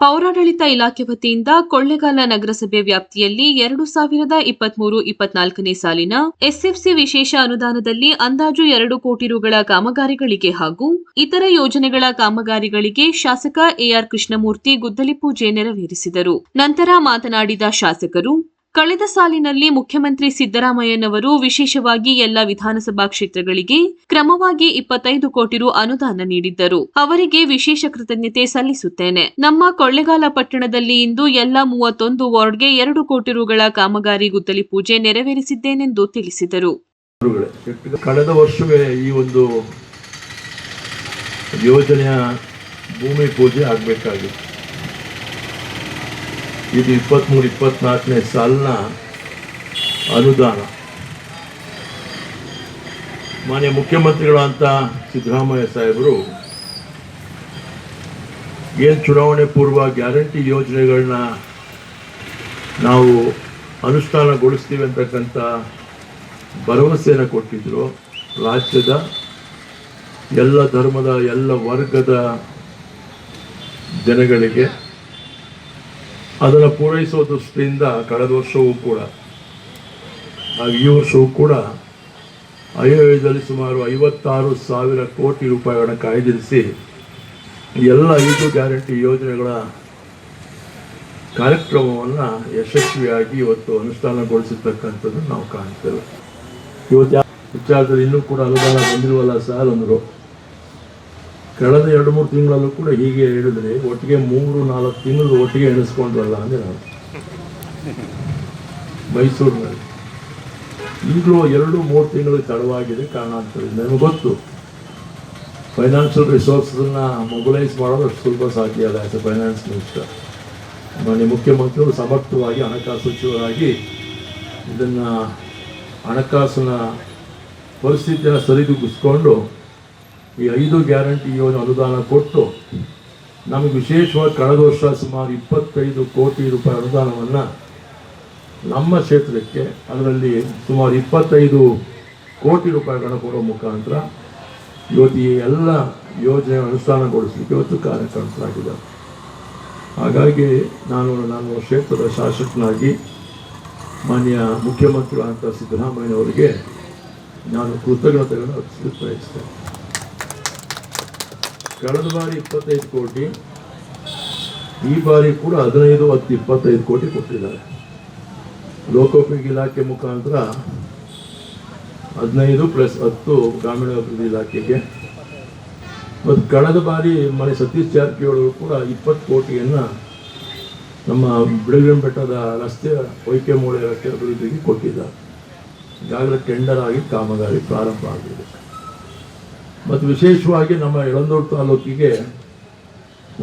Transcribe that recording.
ಪೌರಾಡಳಿತ ಇಲಾಖೆ ವತಿಯಿಂದ ಕೊಳ್ಳೆಗಾಲ ನಗರಸಭೆ ವ್ಯಾಪ್ತಿಯಲ್ಲಿ ಎರಡು ಸಾವಿರದ ಇಪ್ಪತ್ಮೂರು ಇಪ್ಪತ್ನಾಲ್ಕನೇ ಸಾಲಿನ ಎಸ್ಎಫ್ಸಿ ವಿಶೇಷ ಅನುದಾನದಲ್ಲಿ ಅಂದಾಜು ಎರಡು ಕೋಟಿ ರುಗಳ ಕಾಮಗಾರಿಗಳಿಗೆ ಹಾಗೂ ಇತರ ಯೋಜನೆಗಳ ಕಾಮಗಾರಿಗಳಿಗೆ ಶಾಸಕ ಎಆರ್ ಕೃಷ್ಣಮೂರ್ತಿ ಗುದ್ದಲಿ ಪೂಜೆ ನೆರವೇರಿಸಿದರು. ನಂತರ ಮಾತನಾಡಿದ ಶಾಸಕರು ಕಳೆದ ಸಾಲಿನಲ್ಲಿ ಮುಖ್ಯಮಂತ್ರಿ ಸಿದ್ದರಾಮಯ್ಯನವರು ವಿಶೇಷವಾಗಿ ಎಲ್ಲ ವಿಧಾನಸಭಾ ಕ್ಷೇತ್ರಗಳಿಗೆ ಕ್ರಮವಾಗಿ ಇಪ್ಪತ್ತೈದು ಕೋಟಿ ರು ಅನುದಾನ ನೀಡಿದ್ದರು. ಅವರಿಗೆ ವಿಶೇಷ ಕೃತಜ್ಞತೆ ಸಲ್ಲಿಸುತ್ತೇನೆ. ನಮ್ಮ ಕೊಳ್ಳೆಗಾಲ ಪಟ್ಟಣದಲ್ಲಿ ಇಂದು ಎಲ್ಲ ಮೂವತ್ತೊಂದು ವಾರ್ಡ್ಗೆ ಎರಡು ಕೋಟಿ ರುಗಳ ಕಾಮಗಾರಿ ಗುದ್ದಲಿ ಪೂಜೆ ನೆರವೇರಿಸಿದ್ದೇನೆಂದು ತಿಳಿಸಿದರು. ಕಳೆದ ವರ್ಷವೇ ಈ ಒಂದು ಯೋಜನೆಯ ಭೂಮಿ ಪೂಜೆ ಆಗಬೇಕಾಗಿತ್ತು. ಇದು ಇಪ್ಪತ್ತ್ಮೂರು ಇಪ್ಪತ್ನಾಲ್ಕನೇ ಸಾಲಿನ ಅನುದಾನ. ಮಾನ್ಯ ಮುಖ್ಯಮಂತ್ರಿಗಳಂತ ಸಿದ್ದರಾಮಯ್ಯ ಸಾಹೇಬರು, ಏನು ಚುನಾವಣೆ ಪೂರ್ವ ಗ್ಯಾರಂಟಿ ಯೋಜನೆಗಳನ್ನ ನಾವು ಅನುಷ್ಠಾನಗೊಳಿಸ್ತೀವಿ ಅಂತಕ್ಕಂಥ ಭರವಸೆಯನ್ನು ಕೊಟ್ಟಿದ್ದರು ರಾಜ್ಯದ ಎಲ್ಲ ಧರ್ಮದ, ಎಲ್ಲ ವರ್ಗದ ಜನಗಳಿಗೆ ಅದನ್ನು ಪೂರೈಸುವ ದೃಷ್ಟಿಯಿಂದ ಕಳೆದ ವರ್ಷವೂ ಕೂಡ, ಹಾಗೂ ಈ ವರ್ಷವೂ ಕೂಡ ಆಯವ್ಯಯದಲ್ಲಿ ಸುಮಾರು ಐವತ್ತಾರು ಸಾವಿರ ಕೋಟಿ ರೂಪಾಯಿಗಳನ್ನು ಕಾಯ್ದಿರಿಸಿ ಎಲ್ಲ ಐದು ಗ್ಯಾರಂಟಿ ಯೋಜನೆಗಳ ಕಾರ್ಯಕ್ರಮವನ್ನು ಯಶಸ್ವಿಯಾಗಿ ಇವತ್ತು ಅನುಷ್ಠಾನಗೊಳಿಸಿರ್ತಕ್ಕಂಥದ್ದು ನಾವು ಕಾಣ್ತೇವೆ. ಇವತ್ತು ವಿಚಾರದಲ್ಲಿ ಇನ್ನೂ ಕೂಡ ಅನುದಾನ ಬಂದಿರುವಲ್ಲ ಸರ್ ಅಂದರು. ಕಳೆದ ಎರಡು ಮೂರು ತಿಂಗಳಲ್ಲೂ ಕೂಡ ಹೀಗೆ ಹೇಳಿದರೆ ಒಟ್ಟಿಗೆ ಮೂರು ನಾಲ್ಕು ತಿಂಗಳು ಒಟ್ಟಿಗೆ ಎಣಿಸ್ಕೊಂಡ್ರಲ್ಲ ಅಂದರೆ ನಾನು ಮೈಸೂರಿನಲ್ಲಿ. ಈಗಲೂ ಎರಡು ಮೂರು ತಿಂಗಳು ತಡವಾಗಿದೆ ಕಾರಣ ಆಗ್ತದೆ ನನಗೆ ಗೊತ್ತು. ಫೈನಾನ್ಷಿಯಲ್ ರಿಸೋರ್ಸನ್ನು ಮೊಬಿಲೈಸ್ ಮಾಡೋದು ಅಷ್ಟು ಸುಲಭ ಸಾಧ್ಯ ಅಲ್ಲ ಆ್ಯಸ್ ಎ ಫೈನಾನ್ಸ್ ಮಿನಿಸ್ಟರ್ ಮಾನ್ಯ ಮುಖ್ಯಮಂತ್ರಿಗಳು ಸಮರ್ಥವಾಗಿ ಹಣಕಾಸು ಸಚಿವರಾಗಿ ಇದನ್ನು ಹಣಕಾಸಿನ ಪರಿಸ್ಥಿತಿಯನ್ನು ಸರಿದೂಗಿಸ್ಕೊಂಡು ಈ ಐದು ಗ್ಯಾರಂಟಿ ಯೋಜನೆ ಅನುದಾನ ಕೊಟ್ಟು ನಮಗೆ ವಿಶೇಷವಾಗಿ ಕಳೆದ ವರ್ಷ ಸುಮಾರು ಇಪ್ಪತ್ತೈದು ಕೋಟಿ ರೂಪಾಯಿ ಅನುದಾನವನ್ನು ನಮ್ಮ ಕ್ಷೇತ್ರಕ್ಕೆ ಅದರಲ್ಲಿ ಸುಮಾರು ಇಪ್ಪತ್ತೈದು ಕೋಟಿ ರೂಪಾಯಿಗಳನ್ನು ಕೊಡೋ ಮುಖಾಂತರ ಇವತ್ತು ಈ ಎಲ್ಲ ಯೋಜನೆ ಅನುಷ್ಠಾನಗೊಳಿಸಲಿಕ್ಕೆ ಇವತ್ತು ಕಾರ್ಯಕರ್ತರಾಗಿದೆ ಹಾಗಾಗಿ ನಾನು ನಾನು ಕ್ಷೇತ್ರದ ಶಾಸಕನಾಗಿ ಮಾನ್ಯ ಮುಖ್ಯಮಂತ್ರಿಗಳಂತ ಸಿದ್ದರಾಮಯ್ಯನವರಿಗೆ ನಾನು ಕೃತಜ್ಞತೆಗಳನ್ನು ಅರ್ಪಿಸಲು ಬಯಸ್ತೇನೆ ಕಳೆದ ಬಾರಿ ಇಪ್ಪತ್ತೈದು ಕೋಟಿ, ಈ ಬಾರಿ ಕೂಡ ಹದಿನೈದು ಹತ್ತು ಇಪ್ಪತ್ತೈದು ಕೋಟಿ ಕೊಟ್ಟಿದ್ದಾರೆ. ಲೋಕೋಪಯೋಗಿ ಇಲಾಖೆ ಮುಖಾಂತರ ಹದಿನೈದು ಪ್ಲಸ್ ಹತ್ತು ಗ್ರಾಮೀಣಾಭಿವೃದ್ಧಿ ಇಲಾಖೆಗೆ. ಮತ್ತು ಕಳೆದ ಬಾರಿ ಮನೆ ಸತೀಶ್ ಜಾರಕಿಹೊಳಿ ಕೂಡ ಇಪ್ಪತ್ತು ಕೋಟಿಯನ್ನು ನಮ್ಮ ಬಿಡಗಿನ ಬೆಟ್ಟದ ರಸ್ತೆ ವೈಕೆ ಮೂಳೆ ರಸ್ತೆ ಅಭಿವೃದ್ಧಿಗೆ ಕೊಟ್ಟಿದ್ದಾರೆ. ಈಗಾಗಲೇ ಟೆಂಡರ್ ಆಗಿ ಕಾಮಗಾರಿ ಪ್ರಾರಂಭ ಆಗಿದೆ. ಮತ್ತು ವಿಶೇಷವಾಗಿ ನಮ್ಮ ಯಳಂದೂರು ತಾಲೂಕಿಗೆ